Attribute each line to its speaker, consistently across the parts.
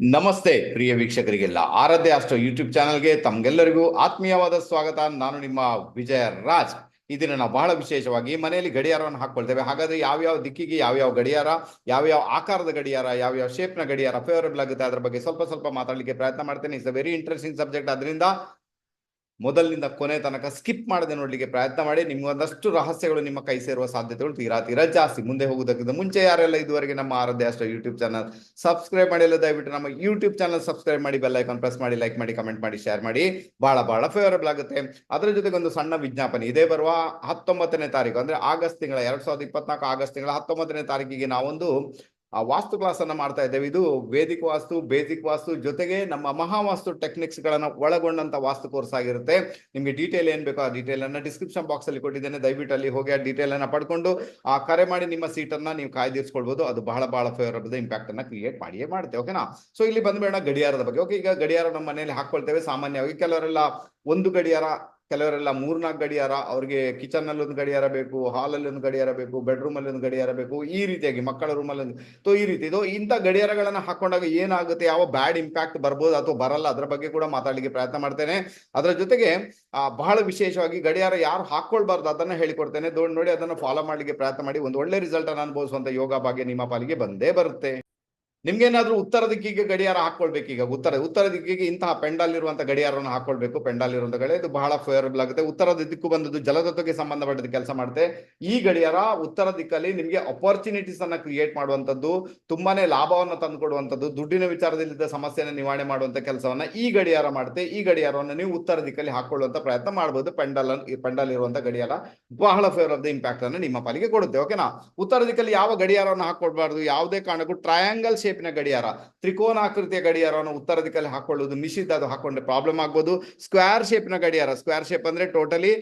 Speaker 1: ನಮಸ್ತೆ, ಪ್ರಿಯ ವೀಕ್ಷಕರಿಗೆಲ್ಲ. ಆರಾಧ್ಯ Astro YouTube ಚಾನಲ್ಗೆ ತಮ್ಗೆಲ್ಲರಿಗೂ ಆತ್ಮೀಯವಾದ ಸ್ವಾಗತ. ನಾನು ನಿಮ್ಮ ವಿಜಯ ರಾಜ್ ಇದನ್ನ ನಾವು ಬಹಳ ವಿಶೇಷವಾಗಿ ಮನೆಯಲ್ಲಿ ಗಡಿಯಾರವನ್ನು ಹಾಕೊಳ್ತೇವೆ ಹಾಗಾದ್ರೆ ಯಾವ್ಯಾವ ದಿಕ್ಕಿಗೆ ಯಾವ್ಯಾವ ಗಡಿಯಾರ, ಯಾವ್ಯಾವ ಆಕಾರದ ಗಡಿಯಾರ, ಯಾವ್ಯಾವ ಶೇಪ್ನ ಗಡಿಯಾರ ಫೇವರಬಲ್ ಆಗುತ್ತೆ ಅದರ ಬಗ್ಗೆ ಸ್ವಲ್ಪ ಸ್ವಲ್ಪ ಮಾತಾಡಲಿಕ್ಕೆ ಪ್ರಯತ್ನ ಮಾಡ್ತೇನೆ. It's a very interesting subject ಅದರಿಂದ ಮೊದಲಿನಿಂದ ಕೊನೆ ತನಕ ಸ್ಕಿಪ್ ಮಾಡದೆ ನೋಡ್ಲಿಕ್ಕೆ ಪ್ರಯತ್ನ ಮಾಡಿ. ನಿಮ್ಗೆ ಒಂದಷ್ಟು ರಹಸ್ಯಗಳು ನಿಮ್ಮ ಕೈ ಸೇರುವ ಸಾಧ್ಯತೆಗಳು ತೀರಾ ತೀರಾ ಜಾಸ್ತಿ. ಮುಂದೆ ಹೋಗುವುದಕ್ಕಿಂತ ಮುಂಚೆ ಯಾರೆಲ್ಲ ಇದುವರೆಗೆ ನಮ್ಮ Aradhya Astro YouTube channel subscribe ಮಾಡಿಲ್ಲ, ದಯವಿಟ್ಟು ನಮ್ಮ ಯೂಟ್ಯೂಬ್ ಚಾನಲ್ ಸಬ್ಸ್ಕ್ರೈಬ್ ಮಾಡಿ, ಬೆಲ್ ಐಕಾನ್ ಪ್ರೆಸ್ ಮಾಡಿ, ಲೈಕ್ ಮಾಡಿ, ಕಮೆಂಟ್ ಮಾಡಿ, ಶೇರ್ ಮಾಡಿ. ಬಹಳ ಬಹಳ ಫೇವರಬಲ್ ಆಗುತ್ತೆ. ಅದರ ಜೊತೆಗೆ ಒಂದು ಸಣ್ಣ ವಿಜ್ಞಾಪನೆ. ಇದೇ ಬರುವ ಹತ್ತೊಂಬತ್ತನೇ ತಾರೀಕು, ಅಂದ್ರೆ ಆಗಸ್ಟ್ ತಿಂಗಳ, ಎರಡ್ ಸಾವಿರದ ಇಪ್ಪತ್ನಾಲ್ಕು ಆಗಸ್ಟ್ ತಿಂಗಳ ಹತ್ತೊಂಬತ್ತನೇ ತಾರೀಕಿಗೆ ನಾವೊಂದು ಆ ವಾಸ್ತು ಕ್ಲಾಸ್ ಮಾಡ್ತಾ ಇದ್ದೇವೆ. ಇದು ವೇದಿಕ ವಾಸ್ತು, ಬೇಸಿಕ್ ವಾಸ್ತು ಜೊತೆಗೆ ನಮ್ಮ ಮಹಾವಾಸ್ತು ಟೆಕ್ನಿಕ್ಸ್ ಗಳನ್ನ ಒಳಗೊಂಡಂತ ವಾಸ್ತು ಕೋರ್ಸ್ ಆಗಿರುತ್ತೆ. ನಿಮ್ಗೆ ಡೀಟೇಲ್ ಏನ್ ಬೇಕೋ ಆ ಡೀಟೇಲ್ ಡಿಸ್ಕ್ರಿಪ್ಷನ್ ಬಾಕ್ಸ್ ಅಲ್ಲಿ ಕೊಟ್ಟಿದ್ದೇನೆ. ದಯವಿಟ್ಟು ಅಲ್ಲಿ ಹೋಗಿ ಆ ಡೀಟೇಲ್ ಪಡ್ಕೊಂಡು ಆ ಕರೆ ಮಾಡಿ ನಿಮ್ಮ ಸೀಟ್ ನೀವು ಕಾಯ್ದಿರಿಸ್ಕೊಳ್ಬಹುದು ಅದು ಬಹಳ ಬಹಳ ಫೇವರಬಲ್ ಇಂಪ್ಯಾಕ್ಟ್ ಅನ್ನ ಕ್ರಿಯೇಟ್ ಮಾಡಿಯೇ ಮಾಡುತ್ತೆ. ಓಕೆನಾ? ಸೊ ಇಲ್ಲಿ ಬಂದ್ಬೇಡ ಗಡಿಯಾರದ ಬಗ್ಗೆ. ಓಕೆ, ಈಗ ಗಡಿಯಾರ ನಮ್ಮ ಮನೆಯಲ್ಲಿ ಹಾಕೊಳ್ತೇವೆ ಸಾಮಾನ್ಯವಾಗಿ ಕೆಲವರೆಲ್ಲ ಒಂದು ಗಡಿಯಾರ ಕೆಲವರೆಲ್ಲ ಮೂರ್ನಾಲ್ಕು ಗಡಿಯಾರ, ಅವ್ರಿಗೆ ಕಿಚನ್ ಅಲ್ಲಿ ಒಂದು ಗಡಿಯಾರ ಬೇಕು ಹಾಲ್ ಅಲ್ಲಿ ಒಂದು ಗಡಿಯಾರ ಬೇಕು ಬೆಡ್ರೂಮ್ ಅಲ್ಲಿ ಒಂದು ಗಡಿಯಾರ ಬೇಕು, ಈ ರೀತಿಯಾಗಿ ಮಕ್ಕಳ ರೂಮ್ ಅಲ್ಲಿ ಸೊ ಈ ರೀತಿ ಇದು ಇಂಥ ಗಡಿಯಾರಗಳನ್ನ ಹಾಕೊಂಡಾಗ ಏನಾಗುತ್ತೆ, ಯಾವ ಬ್ಯಾಡ್ ಇಂಪ್ಯಾಕ್ಟ್ ಬರ್ಬೋದು ಅಥವಾ ಬರಲ್ಲ, ಅದ್ರ ಬಗ್ಗೆ ಕೂಡ ಮಾತಾಡ್ಲಿಕ್ಕೆ ಪ್ರಯತ್ನ ಮಾಡ್ತೇನೆ. ಅದರ ಜೊತೆಗೆ ಬಹಳ ವಿಶೇಷವಾಗಿ ಗಡಿಯಾರ ಯಾರು ಹಾಕೊಳ್ಬಾರ್ದು ಅದನ್ನ ಹೇಳಿಕೊಡ್ತೇನೆ. ನೋಡಿ ಅದನ್ನ ಫಾಲೋ ಮಾಡ್ಲಿಕ್ಕೆ ಪ್ರಯತ್ನ ಮಾಡಿ, ಒಂದು ಒಳ್ಳೆ ರಿಸಲ್ಟ್ ಅನ್ನು ಅನುಭವಿಸುವಂತ ಯೋಗ ಭಾಗ್ಯ ನಿಮ್ಮ ಪಾಲಿಗೆ ಬಂದೇ ಬರುತ್ತೆ. ನಿಮ್ಗೇನಾದ್ರೂ ಉತ್ತರ ದಿಕ್ಕಿಗೆ ಗಡಿಯಾರ ಹಾಕೊಳ್ಬೇಕು ಈಗ. ಉತ್ತರ ಉತ್ತರ ದಿಕ್ಕಿಗೆ ಇಂತಹ ಪೆಂಡಾಲ್ ಇರುವಂತ ಗಡಿಯಾರವನ್ನು ಹಾಕೊಳ್ಬೇಕು. ಪೆಂಡಾಲ್ ಇರುವಂತ ಗಡಿಯಾರ. ಇದು ಬಹಳ ಫೇವರಬಲ್ ಆಗುತ್ತೆ. ಉತ್ತರದ ದಿಕ್ಕು ಬಂದದ್ದು ಜಲತತ್ವಕ್ಕೆ ಸಂಬಂಧಪಟ್ಟದ ಕೆಲಸ ಮಾಡುತ್ತೆ. ಈ ಗಡಿಯಾರ ಉತ್ತರ ದಿಕ್ಕಲ್ಲಿ ನಿಮ್ಗೆ ಅಪರ್ಚುನಿಟೀಸ್ ಅನ್ನ ಕ್ರಿಯೇಟ್ ಮಾಡುವಂತದ್ದು ತುಂಬಾನೇ ಲಾಭವನ್ನು ತಂದುಕೊಡುವಂಥದ್ದು, ದುಡ್ಡಿನ ವಿಚಾರದಲ್ಲಿದ್ದ ಸಮಸ್ಯೆಯನ್ನು ನಿವಾರಣೆ ಮಾಡುವಂತ ಕೆಲಸವನ್ನ ಈ ಗಡಿಯಾರ ಮಾಡುತ್ತೆ. ಈ ಗಡಿಯಾರವನ್ನು ನೀವು ಉತ್ತರ ದಿಕ್ಕಲ್ಲಿ ಹಾಕೊಳ್ಳುವಂತ ಪ್ರಯತ್ನ ಮಾಡಬಹುದು ಪೆಂಡಲ್ ಪೆಂಡಲ್ ಇರುವಂತ ಗಡಿಯಾರ ಬಹಳ ಫೇವರ್ ಆಫ್ ದ ಇಂಪ್ಯಾಕ್ಟ್ ಅನ್ನು ನಿಮ್ಮ ಪಾಲಿಗೆ ಕೊಡುತ್ತೆ. ಓಕೆನಾ ಉತ್ತರ ದಿಕ್ಕಲ್ಲಿ ಯಾವ ಗಡಿಯಾರವನ್ನು ಹಾಕೊಳ್ಬಾರ್ದು? ಯಾವುದೇ ಕಾರಣಕ್ಕೂ ಟ್ರಯಾಂಗಲ್ ಶೇಪ್ನ ಗಡಿಯಾರ, ತ್ರಿಕೋನಾಕೃತಿಯ ಗಡಿಯಾರವನ್ನು ಉತ್ತರ ದಿಕ್ಕಲ್ಲಿ ಹಾಕೊಳ್ಳೋದು ನಿಷಿದ್ಧ, ಅದು ಹಾಕೊಂಡ್ರೆ ಪ್ರಾಬ್ಲಮ್ ಆಗ್ಬೋದು. ಸ್ಕ್ವೇರ್ ಶೇಪ್ನ ಗಡಿಯಾರ ಸ್ಕ್ವೇರ್ ಶೇಪ್ ಅಂದ್ರೆ ಟೋಟಲಿ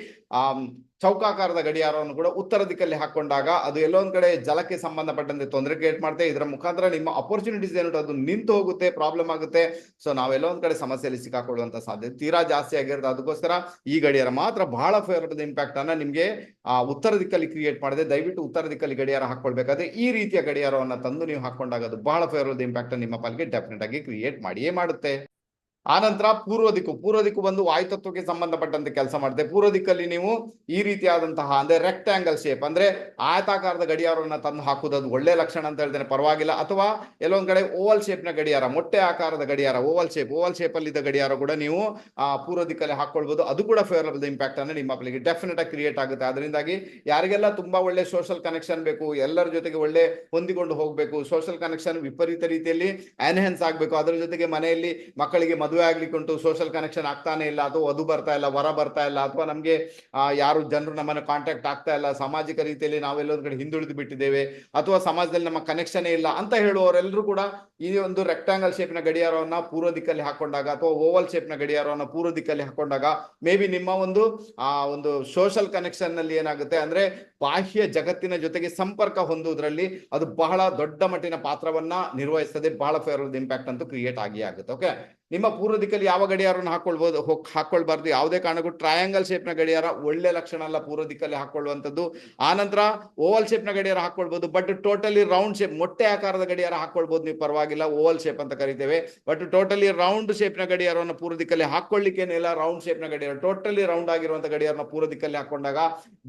Speaker 1: ಚೌಕಾಕಾರದ ಗಡಿಯಾರವನ್ನು ಕೂಡ ಉತ್ತರ ದಿಕ್ಕಲ್ಲಿ ಹಾಕೊಂಡಾಗ ಅದು ಎಲ್ಲೊಂದ್ ಕಡೆ ಜಲಕ್ಕೆ ಸಂಬಂಧಪಟ್ಟಂತೆ ತೊಂದರೆ ಕ್ರಿಯೇಟ್ ಮಾಡುತ್ತೆ ಇದರ ಮುಖಾಂತರ ನಿಮ್ಮ ಅಪರ್ಚುನಿಟೀಸ್ ಏನು ಅದು ನಿಂತು ಹೋಗುತ್ತೆ ಪ್ರಾಬ್ಲಮ್ ಆಗುತ್ತೆ. ಸೊ ನಾವು ಒಂದ್ ಕಡೆ ಸಮಸ್ಯೆಯಲ್ಲಿ ಸಿಕ್ಕಾಕೊಳ್ಳುವಂತ ಸಾಧ್ಯತೆ ತೀರಾ ಜಾಸ್ತಿ ಆಗಿರುತ್ತೆ ಅದಕ್ಕೋಸ್ಕರ ಈ ಗಡಿಯಾರ ಮಾತ್ರ ಬಹಳ ಫೇವರೇಟ್ ಇಂಪ್ಯಾಕ್ಟ್ ಅನ್ನ ನಿಮ್ಗೆ, ಆ, ಉತ್ತರ ದಿಕ್ಕಲ್ಲಿ ಕ್ರಿಯೇಟ್ ಮಾಡಿದೆ. ದಯವಿಟ್ಟು ಉತ್ತರ ದಿಕ್ಕಲ್ಲಿ ಗಡಿಯಾರ ಹಾಕೊಳ್ಬೇಕಾದ್ರೆ ಈ ರೀತಿಯ ಗಡಿಯಾರವನ್ನ ತಂದು ನೀವು ಹಾಕೊಂಡಾಗ ಅದು ಬಹಳ ಫೇವರೇಟ್ ಇಂಪ್ಯಾಕ್ಟ್ ನಿಮ್ಮ ಪಾಲಿಗೆ ಡೆಫಿನೆಟ್ ಆಗಿ ಕ್ರಿಯೇಟ್ ಮಾಡಿಯೇ ಮಾಡುತ್ತೆ. ಆನಂತರ ಪೂರ್ವ ದಿಕ್ಕು ಪೂರ್ವ ದಿಕ್ಕು ಬಂದು ವಾಯುತತ್ವಕ್ಕೆ ಸಂಬಂಧಪಟ್ಟಂತೆ ಕೆಲಸ ಮಾಡುತ್ತೆ ಪೂರ್ವ ದಿಕ್ಕಲ್ಲಿ ನೀವು ಈ ರೀತಿಯಾದಂತಹ ಅಂದ್ರೆ ರೆಕ್ಟಾಂಗಲ್ ಶೇಪ್ ಅಂದ್ರೆ ಆಯತಾಕಾರದ ಗಡಿಯಾರವನ್ನ ತಂದು ಹಾಕುವುದು ಒಳ್ಳೆ ಲಕ್ಷಣ ಅಂತ ಹೇಳ್ತೇನೆ, ಪರವಾಗಿಲ್ಲ. ಅಥವಾ ಎಲ್ಲೊಂದ್ ಕಡೆ ಓವಲ್ ಶೇಪ್ನ ಗಡಿಯಾರ, ಮೊಟ್ಟೆ ಆಕಾರದ ಗಡಿಯಾರ ಓವಲ್ ಶೇಪ್ ಓವಲ್ ಶೇಪ್ ಅಲ್ಲಿ ಇದ್ದ ಗಡಿಯಾರ ಕೂಡ ನೀವು, ಆ, ಪೂರ್ವ ದಿಕ್ಕಲ್ಲಿ ಹಾಕೊಳ್ಬಹುದು ಅದು ಕೂಡ ಫೇವರಬಲ್ ಇಂಪ್ಯಾಕ್ಟ್ ಅನ್ನು ನಿಮ್ಮ ಮಕ್ಕಳಿಗೆ ಡೆಫಿನೆಟ್ ಆಗಿ ಕ್ರಿಯೇಟ್ ಆಗುತ್ತೆ. ಅದರಿಂದಾಗಿ ಯಾರಿಗೆಲ್ಲ ತುಂಬಾ ಒಳ್ಳೆ ಸೋಷಲ್ ಕನೆಕ್ಷನ್ ಬೇಕು, ಎಲ್ಲರ ಜೊತೆಗೆ ಒಳ್ಳೆ ಹೊಂದಿಕೊಂಡು ಹೋಗ್ಬೇಕು ಸೋಷಿಯಲ್ ಕನೆಕ್ಷನ್ ವಿಪರೀತ ರೀತಿಯಲ್ಲಿ ಎನ್ಹೆನ್ಸ್ ಆಗ್ಬೇಕು. ಅದರ ಜೊತೆಗೆ ಮನೆಯಲ್ಲಿ ಮಕ್ಕಳಿಗೆ ಮದುವೆ ಆಗ್ಲಿಕ್ಕೆ ಉಂಟು ಸೋಷಿಯಲ್ ಕನೆಕ್ಷನ್ ಆಗ್ತಾನೆ ಇಲ್ಲ ಅಥವಾ ವಧು ಬರ್ತಾ ಇಲ್ಲ, ವರ ಬರ್ತಾ ಇಲ್ಲ, ಅಥವಾ ನಮ್ಗೆ ಯಾರು ಜನರು ನಮ್ಮನ್ನು ಕಾಂಟ್ಯಾಕ್ಟ್ ಆಗ್ತಾ ಇಲ್ಲ, ಸಾಮಾಜಿಕ ರೀತಿಯಲ್ಲಿ ನಾವೆಲ್ಲೊಂದ್ ಕಡೆ ಹಿಂದುಳಿದು ಬಿಟ್ಟಿದ್ದೇವೆ, ಅಥವಾ ಸಮಾಜದಲ್ಲಿ ನಮ್ಮ ಕನೆಕ್ಷನ್ ಇಲ್ಲ ಅಂತ ಹೇಳುವವರೆಲ್ಲರೂ ಕೂಡ ಈ ಒಂದು ರೆಕ್ಟಾಂಗಲ್ ಶೇಪ್ನ ಗಡಿಯಾರವನ್ನ ಪೂರ್ವ ದಿಕ್ಕಲ್ಲಿ ಹಾಕೊಂಡಾಗ ಅಥವಾ ಓವಲ್ ಶೇಪ್ನ ಗಡಿಯಾರವನ್ನ ಪೂರ್ವ ದಿಕ್ಕಲ್ಲಿ ಹಾಕೊಂಡಾಗ ಮೇ ಬಿ ನಿಮ್ಮ ಒಂದು, ಆ, ಒಂದು ಸೋಷಲ್ ಕನೆಕ್ಷನ್ನಲ್ಲಿ ಏನಾಗುತ್ತೆ ಅಂದ್ರೆ ಬಾಹ್ಯ ಜಗತ್ತಿನ ಜೊತೆಗೆ ಸಂಪರ್ಕ ಹೊಂದುವುದರಲ್ಲಿ ಅದು ಬಹಳ ದೊಡ್ಡ ಮಟ್ಟಿನ ಪಾತ್ರವನ್ನ ನಿರ್ವಹಿಸ್ತದೆ, ಬಹಳ ಫೇವರ್ ಇಂಪ್ಯಾಕ್ಟ್ ಅಂತೂ ಕ್ರಿಯೇಟ್ ಆಗಿ ಆಗುತ್ತೆ ಓಕೆ ನಿಮ್ಮ ಪೂರ್ವ ದಿಕ್ಕಲ್ಲಿ ಯಾವ ಗಡಿಯಾರವನ್ನು ಹಾಕೊಳ್ಬೋದು ಹಾಕೊಳ್ಬಾರ್ದು. ಯಾವುದೇ ಕಾರಣಕ್ಕೂ ಟ್ರಯಾಂಗಲ್ ಶೇಪ್ನ ಗಡಿಯಾರ ಒಳ್ಳೆ ಲಕ್ಷಣ ಅಲ್ಲ ಪೂರ್ವ ದಿಕ್ಕಲ್ಲಿ ಹಾಕೊಳ್ಳುವಂಥದ್ದು ಆನಂತರ ಓವಲ್ ಶೇಪ್ನ ಗಡಿಯಾರ ಹಾಕೊಳ್ಬಹುದು ಬಟ್ ಟೋಟಲಿ ರೌಂಡ್ ಶೇಪ್ ಮೊಟ್ಟೆ ಆಕಾರದ ಗಡಿಯಾರ ಹಾಕೊಳ್ಬೋದು ನೀವು ಪರವಾಗಿಲ್ಲ ಓವಲ್ ಶೇಪ್ ಅಂತ ಕರಿತೇವೆ. ಬಟ್ ಟೋಟಲಿ ರೌಂಡ್ ಶೇಪ್ನ ಗಡಿಯಾರವನ್ನು ಪೂರ್ವ ದಿಕ್ಕಲ್ಲಿ ಹಾಕೊಳ್ಳಿಕ್ಕೇನಿಲ್ಲ ರೌಂಡ್ ಶೇಪ್ನ ಗಡಿಯಾರ ಟೋಟಲಿ ರೌಂಡ್ ಆಗಿರುವಂತ ಗಡಿಯಾರನ ಪೂರ್ವ ದಿಕ್ಕಲ್ಲಿ ಹಾಕೊಂಡಾಗ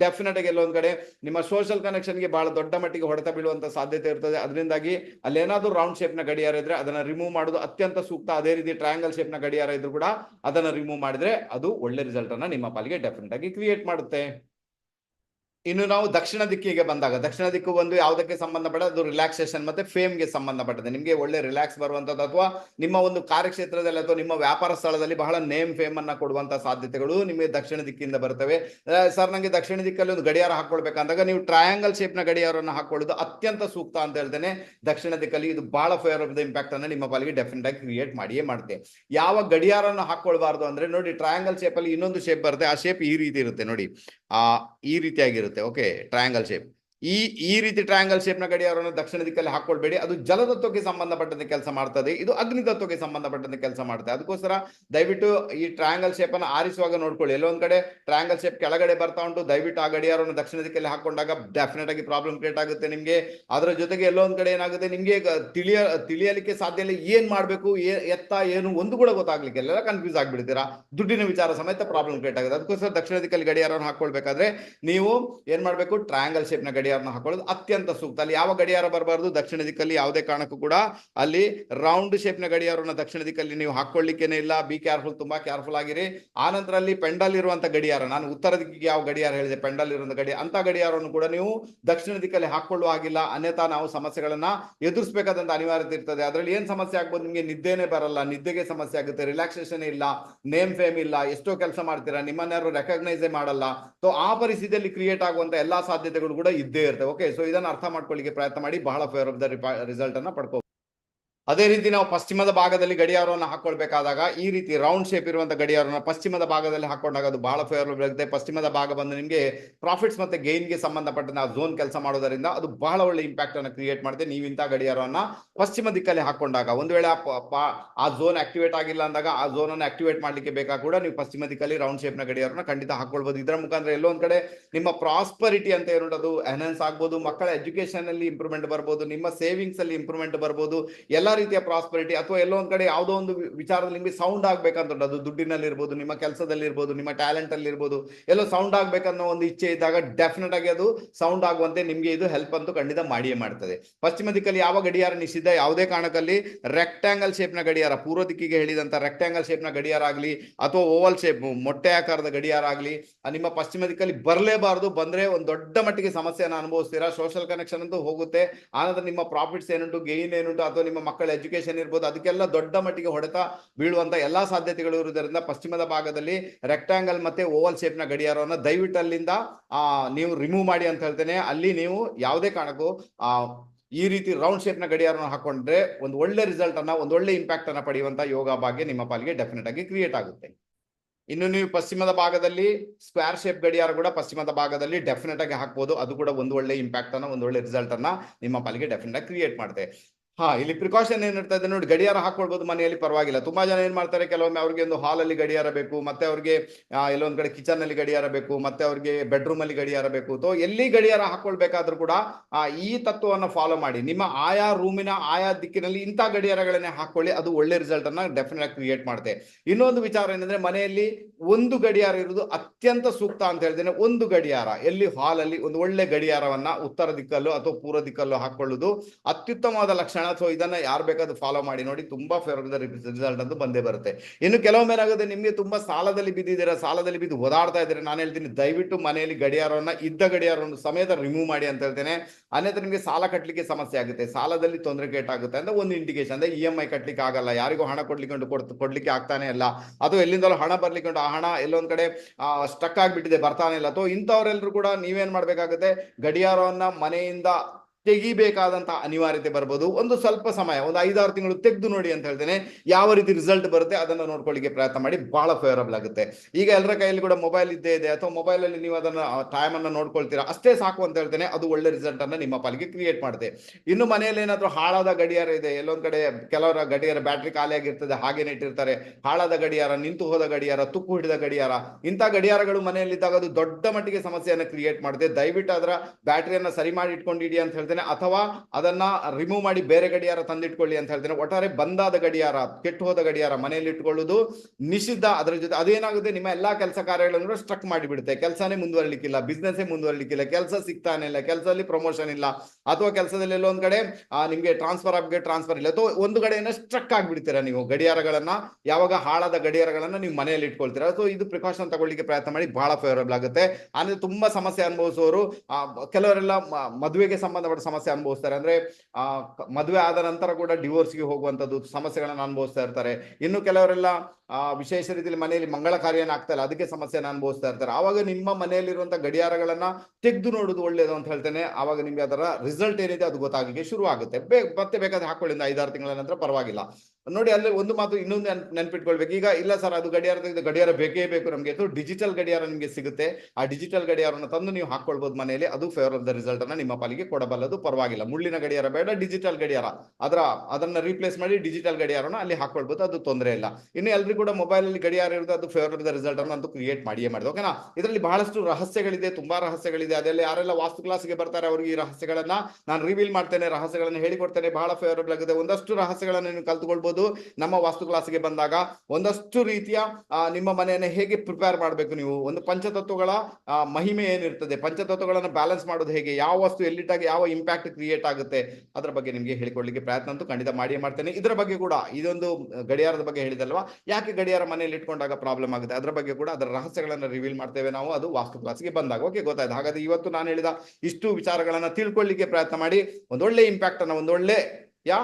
Speaker 1: ಡೆಫಿನೆಟ್ ಆಗಿ ಎಲ್ಲೊಂದ್ ಕಡೆ ನಿಮ್ಮ ಸೋಷಲ್ ಕನೆಕ್ಷನ್ಗೆ ಬಹಳ ದೊಡ್ಡ ಮಟ್ಟಿಗೆ ಹೊಡೆತ ಬೀಳುವಂತ ಸಾಧ್ಯತೆ ಇರ್ತದೆ. ಅದರಿಂದಾಗಿ ಅಲ್ಲೇನಾದ್ರೂ ರೌಂಡ್ ಶೇಪ್ನ ಗಡಿಯಾರ ಇದ್ರೆ ಅದನ್ನ ರಿಮೂವ್ ಮಾಡೋದು ಅತ್ಯಂತ ಸೂಕ್ತ. ಅದೇ ರೀತಿ ಟ್ರಯಾಂಗಲ್ ಶೇಪ್ನ ಗಡಿಯಾರ ಇದ್ರು ಕೂಡ ಅದನ್ನ ರಿಮೂವ್ ಮಾಡಿದ್ರೆ ಅದು ಒಳ್ಳೆ ರಿಸಲ್ಟ್ ಅನ್ನ ನಿಮ್ಮ ಪಾಲಿಗೆ ಡೆಫಿನೆಟ್ ಆಗಿ ಕ್ರಿಯೇಟ್ ಮಾಡುತ್ತೆ. ಇನ್ನು ನಾವು ದಕ್ಷಿಣ ದಿಕ್ಕಿಗೆ ಬಂದಾಗ, ದಕ್ಷಿಣ ದಿಕ್ಕು ಒಂದು ಯಾವುದಕ್ಕೆ ಸಂಬಂಧಪಟ್ಟ ಅದು ರಿಲ್ಯಾಕ್ಸೇಷನ್ ಮತ್ತೆ ಫೇಮ್ಗೆ ಸಂಬಂಧಪಟ್ಟದೆ ನಿಮಗೆ ಒಳ್ಳೆ ರಿಲ್ಯಾಕ್ಸ್ ಬರುವಂತದ್ದು ಅಥವಾ ನಿಮ್ಮ ಒಂದು ಕಾರ್ಯಕ್ಷೇತ್ರದಲ್ಲಿ ಅಥವಾ ನಿಮ್ಮ ವ್ಯಾಪಾರ ಸ್ಥಳದಲ್ಲಿ ಬಹಳ ನೇಮ್ ಫೇಮ್ ಅನ್ನ ಕೊಡುವಂತ ಸಾಧ್ಯತೆಗಳು ನಿಮಗೆ ದಕ್ಷಿಣ ದಿಕ್ಕಿಂದ ಬರ್ತವೆ. ಸರ್, ನಂಗೆ ದಕ್ಷಿಣ ದಿಕ್ಕಲ್ಲಿ ಒಂದು ಗಡಿಯಾರ ಹಾಕೊಳ್ಬೇಕಂದಾಗ ನೀವು ಟ್ರಯಾಂಗಲ್ ಶೇಪ್ನ ಗಡಿಯಾರವನ್ನು ಹಾಕೊಳ್ಳೋದು ಅತ್ಯಂತ ಸೂಕ್ತ ಅಂತ ಹೇಳ್ತೇನೆ. ದಕ್ಷಿಣ ದಿಕ್ಕಲ್ಲಿ ಇದು ಬಹಳ ಫೇರ್ ಆಫ್ ದ ಇಂಪ್ಯಾಕ್ಟ್ ಅನ್ನ ನಿಮ್ಮ ಪಾಲಿಗೆ ಡೆಫಿನೆಟ್ ಆಗಿ ಕ್ರಿಯೇಟ್ ಮಾಡಿಯೇ ಮಾಡುತ್ತೆ. ಯಾವ ಗಡಿಯಾರವನ್ನು ಹಾಕೊಳ್ಬಾರ್ದು ಅಂದ್ರೆ ನೋಡಿ ಟ್ರಯಾಂಗಲ್ ಶೇಪ್ ಅಲ್ಲಿ ಇನ್ನೊಂದು ಶೇಪ್ ಬರುತ್ತೆ. ಆ ಶೇಪ್ ಈ ರೀತಿ ಇರುತ್ತೆ ನೋಡಿ. ಆ, ಈ ರೀತಿಯಾಗಿರುತ್ತೆ. ಓಕೆ ಟ್ರಯಾಂಗಲ್ ಶೇಪ್ ಈ ಈ ರೀತಿ ಟ್ರಯಾಂಗಲ್ ಶೇಪ್ನ ಗಡಿಯಾರವನ್ನು ದಕ್ಷಿಣ ದಿಕ್ಕಲ್ಲಿ ಹಾಕೊಳ್ಬೇಡಿ. ಅದು ಜಲದತ್ವಕ್ಕೆ ಸಂಬಂಧಪಟ್ಟಂತೆ ಕೆಲಸ ಮಾಡ್ತದೆ. ಇದು ಅಗ್ನಿ ತತ್ವಕ್ಕೆ ಸಂಬಂಧಪಟ್ಟಂತೆ ಕೆಲಸ ಮಾಡ್ತದೆ. ಅದಕ್ಕೋಸ್ಕರ ದಯವಿಟ್ಟು ಈ ಟ್ರಯಾಂಗಲ್ ಶೇಪ್ ಅನ್ನು ಆರಿಸುವಾಗ ನೋಡ್ಕೊಳ್ಳಿ. ಎಲ್ಲೊಂದ್ ಕಡೆ ಟ್ರಯಾಂಗಲ್ ಶೇಪ್ ಕೆಳಗಡೆ ಬರ್ತಾ ಉಂಟು. ದಯವಿಟ್ಟು ಆ ಗಡಿಯಾರವನ್ನು ದಕ್ಷಿಣ ದಿಕ್ಕಲ್ಲಿ ಹಾಕೊಂಡಾಗ ಡೆಫಿನೆಟ್ ಆಗಿ ಪ್ರಾಬ್ಲಮ್ ಕ್ರಿಯೇಟ್ ಆಗುತ್ತೆ ನಿಮಗೆ. ಅದರ ಜೊತೆಗೆ ಎಲ್ಲೊಂದ್ ಕಡೆ ಏನಾಗುತ್ತೆ ನಿಮಗೆ ತಿಳಿಯ, ತಿಳಿಯಲಿಕ್ಕೆ ಸಾಧ್ಯ ಇಲ್ಲ. ಏನ್ ಮಾಡಬೇಕು? ಎತ್ತ, ಏನು ಒಂದು ಕೂಡ ಗೊತ್ತಾಗ್ಲಿಕ್ಕೆ ಎಲ್ಲ ಕನ್ಫ್ಯೂಸ್ ಆಗ್ಬಿಡ್ತೀರಾ? ದುಡ್ಡಿನ ವಿಚಾರ ಸಮೇತ ಪ್ರಾಬ್ಲಮ್ ಕ್ರಿಯೇಟ್ ಆಗುತ್ತೆ. ಅದಕ್ಕೋಸ್ಕರ ದಕ್ಷಿಣ ದಿಕ್ಕಲ್ಲಿ ಗಡಿಯಾರವನ್ನು ಹಾಕೊಳ್ಬೇಕಾದ್ರೆ ನೀವು ಏನ್ ಮಾಡಬೇಕು? ಟ್ರಯಾಂಗಲ್ ಶೇಪ್ನ ಗಡಿಯಾರನ ಹಾಕೊಳ್ಳೋದು ಅತ್ಯಂತ ಸೂಕ್ತ. ಅಲ್ಲಿ ಯಾವ ಗಡಿಯಾರ ಬರಬಾರ್ದು? ದಕ್ಷಿಣ ದಿಕ್ಕಲ್ಲಿ ಯಾವುದೇ ಕಾರಣಕ್ಕೂ ಕೂಡ ಅಲ್ಲಿ ರೌಂಡ್ ಶೇಪ್ನ ಗಡಿಯಾರವನ್ನು ದಕ್ಷಿಣ ದಿಕ್ಕಲ್ಲಿ ನೀವು ಹಾಕೊಳ್ಳಿಕ್ಕೇನೆ ಇಲ್ಲ. ಬಿ ಕೇರ್ಫುಲ್ ತುಂಬಾ ಕೇರ್ಫುಲ್ ಆಗಿರಿ. ಆ ನಂತರ ಅಲ್ಲಿ ಪೆಂಡಲ್ ಇರುವಂತ ಗಡಿಯಾರ, ನಾನು ಉತ್ತರ ದಿಕ್ಕಿಗೆ ಯಾವ ಗಡಿಯಾರ ಹೇಳಿದೆ? ಪೆಂಡಲ್ ಇರುವಂತ ಗಡಿ, ಅಂತ ಗಡಿಯಾರವನ್ನು ಕೂಡ ನೀವು ದಕ್ಷಿಣ ದಿಕ್ಕಲ್ಲಿ ಹಾಕೊಳ್ಳುವ ಆಗಿಲ್ಲ ಅನ್ಯಥಾ ನಾವು ಸಮಸ್ಯೆಗಳನ್ನ ಎದುರಿಸಬೇಕಾದಂತ ಅನಿವಾರ್ಯತೆ ಇರ್ತದೆ. ಅದರಲ್ಲಿ ಏನ್ ಸಮಸ್ಯೆ ಆಗ್ಬೋದು? ನಿಮಗೆ ನಿದ್ದೆನೆ ಬರಲ್ಲ. ನಿದ್ದೆಗೆ ಸಮಸ್ಯೆ ಆಗುತ್ತೆ. ರಿಲ್ಯಾಕ್ಸೇಷನ್ ಇಲ್ಲ. ನೇಮ್ ಫೇಮ್ ಇಲ್ಲ. ಎಷ್ಟೋ ಕೆಲಸ ಮಾಡ್ತೀರಾ? ನಿಮ್ಮನ್ನ ಯಾರು ರೆಕಗ್ನೈಸೇ ಮಾಡಲ್ಲ. ಸೊ ಆ ಪರಿಸ್ಥಿತಿಯಲ್ಲಿ ಕ್ರಿಯೇಟ್ ಆಗುವಂತ ಎಲ್ಲಾ ಸಾಧ್ಯತೆಗಳು ಕೂಡ ಇದ್ದೇ ಇರ್ತವೆ. ಓಕೆ ಸೊ ಇದನ್ನ ಅರ್ಥ ಮಾಡ್ಕೊಳ್ಳಿಕ್ಕೆ ಪ್ರಯತ್ನ ಮಾಡಿ, ಬಹಳ ಫೇವರ್ ಆಫ್ ದ ರಿಸಲ್ಟ್ ಅನ್ನ ಪಡ್ಕೋ ಅದೇ ರೀತಿ ನಾವು ಪಶ್ಚಿಮದ ಭಾಗದಲ್ಲಿ ಗಡಿಯಾರವನ್ನು ಹಾಕೊಳ್ಬೇಕಾದಾಗ ಈ ರೀತಿ ರೌಂಡ್ ಶೇಪ್ ಇರುವಂತ ಗಡಿಯಾರವನ್ನು ಪಶ್ಚಿಮದ ಭಾಗದಲ್ಲಿ ಹಾಕೊಂಡಾಗ ಅದು ಬಹಳ ಫೇವರಬಲ್ ಆಗುತ್ತೆ. ಪಶ್ಚಿಮದ ಭಾಗ ಬಂದು ನಿಮಗೆ ಪ್ರಾಫಿಟ್ಸ್ ಮತ್ತೆ ಗೈನ್ಗೆ ಸಂಬಂಧಪಟ್ಟಂತ ಆ ಝೋನ್ ಕೆಲಸ ಮಾಡೋದರಿಂದ ಅದು ಬಹಳ ಒಳ್ಳೆ ಇಂಪ್ಯಾಕ್ಟ್ ಅನ್ನು ಕ್ರಿಯೇಟ್ ಮಾಡುತ್ತೆ. ನೀವು ಇಂಥ ಗಡಿಯಾರವನ್ನು ಪಶ್ಚಿಮ ದಿಕ್ಕಲ್ಲಿ ಹಾಕೊಂಡಾಗ ಒಂದು ವೇಳೆ ಆ ಝೋನ್ ಆಕ್ಟಿವೇಟ್ ಆಗಿಲ್ಲ ಅಂದಾಗ ಆ ಝೋನ್ ಅನ್ನು ಆಕ್ಟಿವೇಟ್ ಮಾಡಲಿಕ್ಕೆ ಬೇಕಾ ಕೂಡ ನೀವು ಪಶ್ಚಿಮ ದಿಕ್ಕಲ್ಲಿ ರೌಂಡ್ ಶೇಪ್ನ ಗಡಿಯಾರವನ್ನು ಖಂಡಿತ ಹಾಕೊಳ್ಬಹುದು ಇದರ ಮುಖಾಂತರ ಎಲ್ಲೋ ಒಂದ್ ಕಡೆ ನಿಮ್ಮ ಪ್ರಾಸ್ಪರಿಟಿ ಅಂತ ಏನು ಅದು ಎನ್ಹಾನ್ಸ್ ಆಗ್ಬೋದು. ಮಕ್ಕಳ ಎಜುಕೇಶನ್ ಅಲ್ಲಿ ಇಂಪ್ರೂವ್ಮೆಂಟ್ ಬರ್ಬೋದು. ನಿಮ್ಮ ಸೇವಿಂಗ್ಸ್ ಅಲ್ಲಿ ಇಂಪ್ರೂವ್ಮೆಂಟ್ ಬರ್ಬೋದು. ಎಲ್ಲಾ ರೀತಿಯ ಪ್ರಾಸ್ಪರಿಟಿ ಅಥವಾ ಎಲ್ಲೋ ಒಂದ್ ಕಡೆ ಯಾವುದೋ ಒಂದು ವಿಚಾರದಲ್ಲಿ ನಿಮಗೆ ಸೌಂಡ್ ಆಗ್ಬೇಕಂತ. ಅದು ದುಡ್ಡಿನಲ್ಲಿ ಇರ್ಬೋದು ನಿಮ್ಮ ಕೆಲಸದಲ್ಲಿ ಇರ್ಬೋದು ನಿಮ್ಮ ಟ್ಯಾಲೆಂಟ್ ಅಲ್ಲಿ ಇರ್ಬೋದು ಎಲ್ಲೋ ಸೌಂಡ್ ಆಗ್ಬೇಕನ್ನೋ ಒಂದು ಇಚ್ಛೆ ಇದ್ದಾಗ ಡೆಫಿನೆಟ್ ಆಗಿ ಅದು ಸೌಂಡ್ ಆಗುವಂತೆ ನಿಮ್ಗೆ ಇದು ಹೆಲ್ಪ್ ಅಂತೂ ಖಂಡಿತ ಮಾಡಿಯೇ ಮಾಡ್ತದೆ. ಪಶ್ಚಿಮ ದಿಕ್ಕಲ್ಲಿ ಯಾವ ಗಡಿಯಾರ ನಿಷಿದ್ಧ? ಯಾವುದೇ ಕಾರಣಕ್ಕಲ್ಲಿ ರೆಕ್ಟಾಂಗಲ್ ಶೇಪ್ನ ಗಡಿಯಾರ, ಪೂರ್ವ ದಿಕ್ಕಿಗೆ ಹೇಳಿದಂತ ರೆಕ್ಟಾಂಗಲ್ ಶೇಪ್ನ ಗಡಿಯಾರ ಆಗಲಿ ಅಥವಾ ಓವಲ್ ಶೇಪ್ ಮೊಟ್ಟೆ ಆಕಾರದ ಗಡಿಯಾರ ಆಗಲಿ ನಿಮ್ಮ ಪಶ್ಚಿಮ ದಿಕ್ಕಲ್ಲಿ ಬರಲೇಬಾರದು, ಬಂದ್ರೆ ಒಂದು ದೊಡ್ಡ ಮಟ್ಟಿಗೆ ಸಮಸ್ಯೆಯನ್ನು ಅನುಭವಿಸ್ತೀರಾ? ಸೋಷಿಯಲ್ ಕನೆಕ್ಷನ್ ಅಂತೂ ಹೋಗುತ್ತೆ. ಆನಂತರ ನಿಮ್ಮ ಪ್ರಾಫಿಟ್ಸ್ ಏನುಂಟು ಗೇನ್ ಏನುಂಟು, ಅಥವಾ ನಿಮ್ಮ ಮಕ್ಕಳ ಎಜುಕೇಶನ್ ಇರ್ಬೋದು, ಅದಕ್ಕೆಲ್ಲ ದೊಡ್ಡ ಮಟ್ಟಿಗೆ ಹೊಡೆತ ಬೀಳುವಂತ ಎಲ್ಲಾ ಸಾಧ್ಯತೆಗಳು ಇರುವುದರಿಂದ ಪಶ್ಚಿಮದ ಭಾಗದಲ್ಲಿ ರೆಕ್ಟಾಂಗಲ್ ಮತ್ತೆ ಓವಲ್ ಶೇಪ್ನ ಗಡಿಯಾರವನ್ನು ದಯವಿಟ್ಟು ಅಲ್ಲಿಂದ ನೀವು ರಿಮೂವ್ ಮಾಡಿ ಅಂತ ಹೇಳ್ತೇನೆ. ಅಲ್ಲಿ ನೀವು ಯಾವುದೇ ಕಾರಣಕ್ಕೂ, ಆ, ಈ ರೀತಿ ರೌಂಡ್ ಶೇಪ್ನ ಗಡಿಯಾರವನ್ನು ಹಾಕೊಂಡ್ರೆ ಒಂದು ಒಳ್ಳೆ ರಿಸಲ್ಟ್ ಅನ್ನ, ಒಂದು ಒಳ್ಳೆ ಇಂಪ್ಯಾಕ್ಟ್ ಅನ್ನ ಪಡೆಯುವಂತ ಯೋಗ ಭಾಗ್ಯ ನಿಮ್ಮ ಪಾಲಿಗೆ ಡೆಫಿನೆಟ್ ಆಗಿ ಕ್ರಿಯೇಟ್ ಆಗುತ್ತೆ. ಇನ್ನು ನೀವು ಪಶ್ಚಿಮದ ಭಾಗದಲ್ಲಿ ಸ್ಕ್ವೇರ್ ಶೇಪ್ ಗಡಿಯಾರ ಕೂಡ ಪಶ್ಚಿಮದ ಭಾಗದಲ್ಲಿ ಡೆಫಿನೆಟ್ ಆಗಿ ಹಾಕ್ಬೋದು. ಅದು ಕೂಡ ಒಂದು ಒಳ್ಳೆ ಇಂಪ್ಯಾಕ್ಟ್ ಅನ್ನ, ಒಂದು ಒಳ್ಳೆ ರಿಸಲ್ಟ್ ಅನ್ನ ನಿಮ್ಮ ಪಾಲಿಗೆ ಡೆಫಿನೆಟ್ ಆಗಿ ಕ್ರಿಯೇಟ್ ಮಾಡುತ್ತೆ. ಹಾ, ಇಲ್ಲಿ ಪ್ರಿಕಾಷನ್ ಏನಿರ್ತಾ ಇದೆ ನೋಡಿ, ಗಡಿಯಾರ ಹಾಕೊಳ್ಬಹುದು ಮನೆಯಲ್ಲಿ, ಪರವಾಗಿಲ್ಲ. ತುಂಬಾ ಜನ ಏನ್ ಮಾಡ್ತಾರೆ, ಕೆಲವೊಮ್ಮೆ ಅವ್ರಿಗೆ ಒಂದು ಹಾಲ್ ಅಲ್ಲಿ ಗಡಿಯಾರ ಬೇಕು, ಮತ್ತೆ ಅವ್ರಿಗೆ ಎಲ್ಲೊಂದ್ ಕಡೆ ಕಿಚನ್ ಅಲ್ಲಿ ಗಡಿಯಾರ ಬೇಕು, ಮತ್ತೆ ಅವ್ರಿಗೆ ಬೆಡ್ರೂಮ್ ಅಲ್ಲಿ ಗಡಿಯಾರ ಬೇಕು. ಸೊ ಎಲ್ಲಿ ಗಡಿಯಾರ ಹಾಕೊಳ್ಬೇಕಾದ್ರೂ ಕೂಡ ಈ ತತ್ವವನ್ನು ಫಾಲೋ ಮಾಡಿ. ನಿಮ್ಮ ಆಯಾ ರೂಮಿನ ಆಯಾ ದಿಕ್ಕಿನಲ್ಲಿ ಇಂಥ ಗಡಿಯಾರಗಳನ್ನೇ ಹಾಕೊಳ್ಳಿ, ಅದು ಒಳ್ಳೆ ರಿಸಲ್ಟ್ ಅನ್ನ ಡೆಫಿನೆಟ್ ಆಗಿ ಕ್ರಿಯೇಟ್ ಮಾಡುತ್ತೆ. ಇನ್ನೊಂದು ವಿಚಾರ ಏನಂದ್ರೆ, ಮನೆಯಲ್ಲಿ ಒಂದು ಗಡಿಯಾರ ಇರುವುದು ಅತ್ಯಂತ ಸೂಕ್ತ ಅಂತ ಹೇಳಿದ್ರೆ ಒಂದು ಗಡಿಯಾರ, ಎಲ್ಲಿ ಹಾಲ್ ಅಲ್ಲಿ ಒಂದು ಒಳ್ಳೆ ಗಡಿಯಾರವನ್ನ ಉತ್ತರ ದಿಕ್ಕಲ್ಲೋ ಅಥವಾ ಪೂರ್ವ ದಿಕ್ಕಲ್ಲೋ ಹಾಕೊಳ್ಳುವುದು ಅತ್ಯುತ್ತಮವಾದ ಲಕ್ಷಣ ಸೊ ಇದನ್ನ ಯಾರು ಬೇಕಾದ್ರೂ ಫಾಲೋ ಮಾಡಿ ನೋಡಿ ತುಂಬಾ ಫೇವರಬಲ್ ರಿಸಲ್ಟ್ ಅಂತ ಬಂದೇ ಬರುತ್ತೆ. ಇನ್ನು ಕೆಲವೊಮ್ಮೆ ಏನಾಗುತ್ತೆ ನಿಮಗೆ ತುಂಬಾ ಸಾಲದಲ್ಲಿ ಬಿದ್ದಿದ್ದೀರಾ, ಸಾಲದಲ್ಲಿ ಬಿದ್ದು ಓದಾಡ್ತಾ ಇದ್ದೀರಾ, ನಾನು ಹೇಳ್ತೀನಿ ದಯವಿಟ್ಟು ಮನೆಯಲ್ಲಿ ಗಡಿಯಾರವನ್ನ, ಇದ್ದ ಗಡಿಯಾರವನ್ನು ಸಮೇತ ರಿಮೂವ್ ಮಾಡಿ ಅಂತ ಹೇಳ್ತೇನೆ. ಅನ್ಯತ್ರ ನಿಮಗೆ ಸಾಲ ಕಟ್ಟಲಿಕ್ಕೆ ಸಮಸ್ಯೆ ಆಗುತ್ತೆ. ಸಾಲದಲ್ಲಿ ತೊಂದರೆ ಆಗುತ್ತೆ ಅಂತ ಒಂದು ಇಂಡಿಕೇಶನ್ ಅಂದ್ರೆ ಇ ಎಂ ಐ ಕಟ್ಟಲಿಕ್ಕೆ ಆಗಲ್ಲ. ಯಾರಿಗೂ ಹಣ ಕೊಡ್ಲಿಕ್ಕೆ ಕೊಡ್ಲಿಕ್ಕೆ ಆಗ್ತಾನೆ ಇಲ್ಲ. ಅಥವಾ ಎಲ್ಲಿಂದಲೂ ಹಣ ಬರ್ಲಿಕ್ಕೆ ಆ ಹಣ ಎಲ್ಲೊಂದ್ ಕಡೆ ಸ್ಟಕ್ ಆಗಿಬಿಟ್ಟಿದೆ, ಬರ್ತಾನೆ ಇಲ್ಲ. ಅಥವಾ ಇಂಥವ್ರೆಲ್ಲರೂ ಕೂಡ ನೀವೇನ್ ಮಾಡ್ಬೇಕಾಗುತ್ತೆ? ಗಡಿಯಾರವನ್ನ ಮನೆಯಿಂದ ತೆಗಿಬೇಕಾದಂತಹ ಅನಿವಾರ್ಯತೆ ಬರ್ಬೋದು. ಒಂದು ಸ್ವಲ್ಪ ಸಮಯ, ಒಂದು ಐದಾರು ತಿಂಗಳು ತೆಗೆದು ನೋಡಿ ಅಂತ ಹೇಳ್ತೇನೆ. ಯಾವ ರೀತಿ ರಿಸಲ್ಟ್ ಬರುತ್ತೆ ಅದನ್ನ ನೋಡ್ಕೊಳ್ಳಿಕ್ಕೆ ಪ್ರಯತ್ನ ಮಾಡಿ ಬಹಳ ಫೇವರಬಲ್ ಆಗುತ್ತೆ. ಈಗ ಎಲ್ಲರ ಕೈಯಲ್ಲಿ ಕೂಡ ಮೊಬೈಲ್ ಇದ್ದೇ ಇದೆ, ಅಥವಾ ಮೊಬೈಲ್ ಅಲ್ಲಿ ನೀವು ಅದನ್ನ ಟೈಮ್ ಅನ್ನ ನೋಡ್ಕೊಳ್ತೀರಾ, ಅಷ್ಟೇ ಸಾಕು ಅಂತ ಹೇಳ್ತೇನೆ, ಅದು ಒಳ್ಳೆ ರಿಸಲ್ಟ್ ಅನ್ನ ನಿಮ್ಮ ಪಾಲಿಗೆ ಕ್ರಿಯೇಟ್ ಮಾಡುತ್ತೆ. ಇನ್ನು ಮನೆಯಲ್ಲಿ ಏನಾದರೂ ಹಾಳಾದ ಗಡಿಯಾರ ಇದೆ, ಎಲ್ಲೊಂದ್ ಕಡೆ ಕೆಲವರ ಗಡಿಯಾರ ಬ್ಯಾಟ್ರಿ ಖಾಲಿ ಆಗಿರ್ತದೆ, ಹಾಗೇನೆ ಇಟ್ಟಿರ್ತಾರೆ. ಹಾಳಾದ ಗಡಿಯಾರ, ನಿಂತು ಹೋದ ಗಡಿಯಾರ, ತುಕ್ಕು ಹಿಡಿದ ಗಡಿಯಾರ, ಇಂಥ ಗಡಿಯಾರಗಳು ಮನೆಯಲ್ಲಿದ್ದಾಗ ಅದು ದೊಡ್ಡ ಮಟ್ಟಿಗೆ ಸಮಸ್ಯೆಯನ್ನು ಕ್ರಿಯೇಟ್ ಮಾಡುತ್ತೆ. ದಯವಿಟ್ಟು ಅದರ ಬ್ಯಾಟ್ರಿಯನ್ನು ಸರಿ ಮಾಡಿ ಇಟ್ಕೊಂಡಿಡಿ ಅಂತ ಹೇಳ್ತೇನೆ. ಅಥವಾ ಅದನ್ನ ರಿಮೂವ್ ಮಾಡಿ ಬೇರೆ ಗಡಿಯಾರ ತಂದಿಟ್ಕೊಳ್ಳಿ ಅಂತ ಹೇಳ್ತೇನೆ. ಒಟ್ಟಾರೆ ಬಂದಾದ ಗಡಿಯಾರ, ಕೆಟ್ಟು ಹೋದ ಗಡಿಯಾರ ಮನೆಯಲ್ಲಿ ಇಟ್ಕೊಳ್ಳೋದು ನಿಷಿದ್ಧ. ಅದರ ಜೊತೆ ಅದೇನಾಗುತ್ತೆ? ನಿಮ್ಮ ಎಲ್ಲಾ ಕೆಲಸ ಕಾರ್ಯಗಳನ್ನು ಸ್ಟ್ರಕ್ ಮಾಡಿಬಿಡುತ್ತೆ. ಕೆಲಸನೇ ಮುಂದುವರಲಿಕ್ಕಿಲ್ಲ ಬಿಸ್ನೆಸ್ಸೇ ಮುಂದುವರಲಿಕ್ಕಿಲ್ಲ, ಕೆಲಸ ಸಿಗ್ತಾನೆ ಇಲ್ಲ, ಕೆಲಸದಲ್ಲಿ ಪ್ರಮೋಷನ್ ಇಲ್ಲ, ಅಥವಾ ಕೆಲಸದಲ್ಲಿ ಎಲ್ಲೋ ಒಂದ್ ಕಡೆ ನಿಮ್ಗೆ ಟ್ರಾನ್ಸ್ಫರ್ ಆಗಿ ಟ್ರಾನ್ಸ್ಫರ್ ಇಲ್ಲ. ಅಥವಾ ಒಂದು ಕಡೆಯನ್ನ ಸ್ಟ್ರಕ್ ಆಗ್ಬಿಡ್ತೀರಾ ನೀವು ಗಡಿಯಾರಗಳನ್ನ? ಯಾವಾಗ ಹಾಳಾದ ಗಡಿಯಾರಗಳನ್ನ ನೀವು ಮನೆಯಲ್ಲಿ ಇಟ್ಕೊಳ್ತೀರಾ? ಸೊ ಇದು ಪ್ರಿಕಾಷನ್ ತಗೊಳ್ಳಿಕ್ಕೆ ಪ್ರಯತ್ನ ಮಾಡಿ ಬಹಳ ಫೇವರಬಲ್ ಆಗುತ್ತೆ. ಅಂದ್ರೆ ತುಂಬಾ ಸಮಸ್ಯೆ ಅನುಭವಿಸುವವರು ಕೆಲವರೆಲ್ಲ ಮದುವೆಗೆ ಸಂಬಂಧಪಟ್ಟ ಸಮಸ್ಯೆ ಅನುಭವಿಸ್ತಾರೆ ಅಂದ್ರೆ, ಆ ಮದುವೆ ಆದ ನಂತರ ಕೂಡ ಡಿವೋರ್ಸ್ಗೆ ಹೋಗುವಂತದ್ದು ಸಮಸ್ಯೆಗಳನ್ನ ಅನುಭವಿಸ್ತಾ ಇರ್ತಾರೆ. ಇನ್ನು ಕೆಲವರೆಲ್ಲ, ಆ, ವಿಶೇಷ ರೀತಿಯಲ್ಲಿ ಮನೆಯಲ್ಲಿ ಮಂಗಳ ಕಾರ್ಯನ ಆಗ್ತಾ ಇಲ್ಲ, ಅದಕ್ಕೆ ಸಮಸ್ಯೆನ ಅನುಭವಿಸ್ತಾ ಇರ್ತಾರೆ. ಆವಾಗ ನಿಮ್ಮ ಮನೆಯಲ್ಲಿರುವಂತಹ ಗಡಿಯಾರಗಳನ್ನ ತೆಗೆದು ನೋಡುದು ಒಳ್ಳೇದು ಅಂತ ಹೇಳ್ತೇನೆ. ಆವಾಗ ನಿಮ್ಗೆ ಅದರ ರಿಸಲ್ಟ್ ಏನಿದೆ ಅದು ಗೊತ್ತಾಗಲಿಕ್ಕೆ ಶುರು ಆಗುತ್ತೆ ಬೇ, ಮತ್ತೆ ಬೇಕಾದ್ರೆ ಹಾಕೊಳ್ಳಿ ಐದಾರು ತಿಂಗಳ ನಂತರ ಪರವಾಗಿಲ್ಲ. ನೋಡಿ, ಅಲ್ಲಿ ಒಂದು ಮಾತು ಇನ್ನೊಂದು ನೆನ್- ನೆನ್ಪಿಟ್ಕೊಳ್ಬೇಕು. ಈಗ ಇಲ್ಲ ಸರ್, ಅದು ಗಡಿಯಾರ ತೆಗೆದು ಗಡಿಯಾರ ಬೇಕೇ ಬೇಕು ನಮಗೆ. ಡಿಜಿಟಲ್ ಗಡಿಯಾರ ನಿಮಗೆ ಸಿಗುತ್ತೆ. ಆ ಡಿಜಿಟಲ್ ಗಡಿಯಾರನ ತಂದು ನೀವು ಹಾಕೊಳ್ಬಹುದು ಮನೆಯಲ್ಲಿ. ಅದು ಫೇವರ್ ಆಫ್ ದ ರಿಸಲ್ಟ್ ಅನ್ನ ನಿಮ್ಮ ಪಾಲಿಗೆ ಕೊಡಬಲ್ಲದು ಪರವಾಗಿಲ್ಲ. ಮುಳ್ಳಿನ ಗಡಿಯಾರ ಬೇಡ ಡಿಜಿಟಲ್ ಗಡಿಯಾರ. ಅದರ, ಅದನ್ನ ರೀಪ್ಲೇಸ್ ಮಾಡಿ ಡಿಜಿಟಲ್ ಗಡಿಯಾರನ ಅಲ್ಲಿ ಹಾಕೊಳ್ಬಹುದು ಅದು ತೊಂದರೆ ಇಲ್ಲ. ಇನ್ನು ಎಲ್ರಿಗೂ ಕೂಡ ಮೊಬೈಲ್ ಅಲ್ಲಿ ಗಡಿಯಾರ ಇರುತ್ತೆ ಅದು ಫೇವರ್ ಆಫ್ ದ ರಿಸಲ್ಟ್ ಅನ್ನ ಅಂತೂ ಕ್ರಿಯೇಟ್ ಮಾಡಿಯೇ ಮಾಡಿದೆ ಓಕೆನಾ ಇದರಲ್ಲಿ ಬಹಳಷ್ಟು ರಹಸ್ಯಗಳಿದೆ, ತುಂಬಾ ರಹಸ್ಯಗಳಿದೆ. ಅದೆಲ್ಲ ಯಾರೆಲ್ಲ ವಾಸ್ತು ಕ್ಲಾಸ್ಗೆ ಬರ್ತಾರೆ, ಅವರಿಗೆ ಈ ರಹಸ್ಯಗಳನ್ನ ನಾನು ರಿವೀಲ್ ಮಾಡ್ತೇನೆ, ರಹಸ್ಯಗಳನ್ನು ಹೇಳಿಕೊಡ್ತೇನೆ, ಬಹಳ ಫೇವರಬಲ್ ಆಗಿದೆ. ಒಂದಷ್ಟು ರಹಸ್ಯಗಳನ್ನು ನೀವು ಕಲ್ತುಕೊಳ್ಬಹುದು ನಮ್ಮ ವಾಸ್ತು ಕ್ಲಾಸ್ಗೆ ಬಂದಾಗ ಒಂದಷ್ಟು ರೀತಿಯ ನಿಮ್ಮ ಮನೆಯನ್ನು ಹೇಗೆ ಪ್ರಿಪೇರ್ ಮಾಡಬೇಕು ನೀವು? ಒಂದು ಪಂಚತತ್ವಗಳ ಮಹಿಮೆ ಏನಿರ್ತದೆ? ಪಂಚತತ್ವಗಳನ್ನು ಬ್ಯಾಲೆನ್ಸ್ ಮಾಡೋದು ಹೇಗೆ? ಯಾವ ವಸ್ತು ಎಲ್ಲಿಟ್ಟಾಗ ಯಾವ ಇಂಪ್ಯಾಕ್ಟ್ ಕ್ರಿಯೇಟ್ ಆಗುತ್ತೆ? ಅದರ ಬಗ್ಗೆ ನಿಮಗೆ ಹೇಳಿಕೊಡ್ಲಿಕ್ಕೆ ಪ್ರಯತ್ನ ಅಂತೂ ಖಂಡಿತ ಮಾಡಿಯೇ ಮಾಡ್ತೇನೆ. ಇದರ ಬಗ್ಗೆ ಕೂಡ, ಇದೊಂದು ಗಡಿಯಾರದ ಬಗ್ಗೆ ಹೇಳಿದಲ್ವಾ? ಯಾಕೆ ಗಡಿಯಾರ ಮನೆಯಲ್ಲಿ ಇಟ್ಕೊಂಡಾಗ ಪ್ರಾಬ್ಲಮ್ ಆಗುತ್ತೆ? ಅದರ ಬಗ್ಗೆ ಕೂಡ ಅದರ ರಹಸ್ಯಗಳನ್ನು ರಿವೀಲ್ ಮಾಡ್ತೇವೆ ನಾವು. ಅದು ವಾಸ್ತು ಕ್ಲಾಸ್ಗೆ ಬಂದಾಗ. ಓಕೆ ಗೊತ್ತಾಯ್ತು. ಹಾಗಾದ್ರೆ ಇವತ್ತು ನಾನು ಹೇಳಿದ ಇಷ್ಟು ವಿಚಾರಗಳನ್ನು ತಿಳ್ಕೊಳ್ಳಿಕ್ಕೆ ಪ್ರಯತ್ನ ಮಾಡಿ. ಒಂದೊಳ್ಳೆ ಇಂಪ್ಯಾಕ್ಟ್ ಅನ್ನ, ಒಂದೊಳ್ಳೆ, ಯಾ,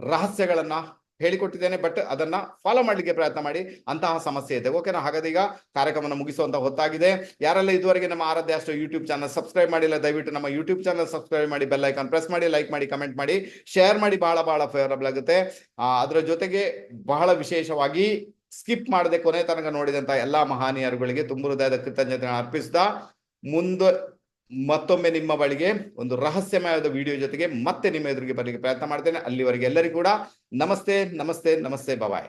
Speaker 1: ರಹಸ್ಯಗಳನ್ನ ಹೇಳಿಕೊಟ್ಟಿದ್ದೇನೆ ಬಟ್ ಅದನ್ನ ಫಾಲೋ ಮಾಡ್ಲಿಕ್ಕೆ ಪ್ರಯತ್ನ ಮಾಡಿ. ಅಂತಹ ಸಮಸ್ಯೆ ಇದೆ. ಓಕೆನಾ ಹಾಗಾದ್ರೆ ಈಗ ಕಾರ್ಯಕ್ರಮವನ್ನು ಮುಗಿಸುವಂತ ಹೊತ್ತಾಗಿದೆ. ಯಾರೆಲ್ಲ ಇದುವರೆಗೆ ನಮ್ಮ ಆರಾಧ್ಯ ಅಷ್ಟು ಯೂಟ್ಯೂಬ್ ಚಾನಲ್ ಸಬ್ಸ್ಕ್ರೈಬ್ ಮಾಡಿಲ್ಲ, ದಯವಿಟ್ಟು ನಮ್ಮ ಯೂಟ್ಯೂಬ್ ಚಾನಲ್ ಸಬ್ಸ್ಕ್ರೈಬ್ ಮಾಡಿ ಬೆಲ್ ಐಕಾನ್ ಪ್ರೆಸ್ ಮಾಡಿ ಲೈಕ್ ಮಾಡಿ ಕಮೆಂಟ್ ಮಾಡಿ ಶೇರ್ ಮಾಡಿ ಬಹಳ ಬಹಳ ಫೇವರಬಲ್ ಆಗುತ್ತೆ. ಅದರ ಜೊತೆಗೆ ಬಹಳ ವಿಶೇಷವಾಗಿ ಸ್ಕಿಪ್ ಮಾಡದೆ ಕೊನೆ ತನಕ ನೋಡಿದಂತ ಎಲ್ಲಾ ಮಹಾನೀಯರುಗಳಿಗೆ ತುಂಬ ಹೃದಯದ ಕೃತಜ್ಞತೆ ಅರ್ಪಿಸಿದ ಮುಂದೆ ಮತ್ತೊಮ್ಮೆ ನಿಮ್ಮ ಬಳಿಗೆ ಒಂದು ರಹಸ್ಯಮಯವಾದ ವಿಡಿಯೋ ಜೊತೆಗೆ ಮತ್ತೆ ನಿಮ್ಮ ಎದುರಿಗೆ ಬರಲಿಕ್ಕೆ ಪ್ರಯತ್ನ ಮಾಡ್ತೇನೆ. ಅಲ್ಲಿವರೆಗೆ ಎಲ್ಲರಿಗೂ ಕೂಡ ನಮಸ್ತೆ ನಮಸ್ತೆ ನಮಸ್ತೆ ಬಬಾಯ್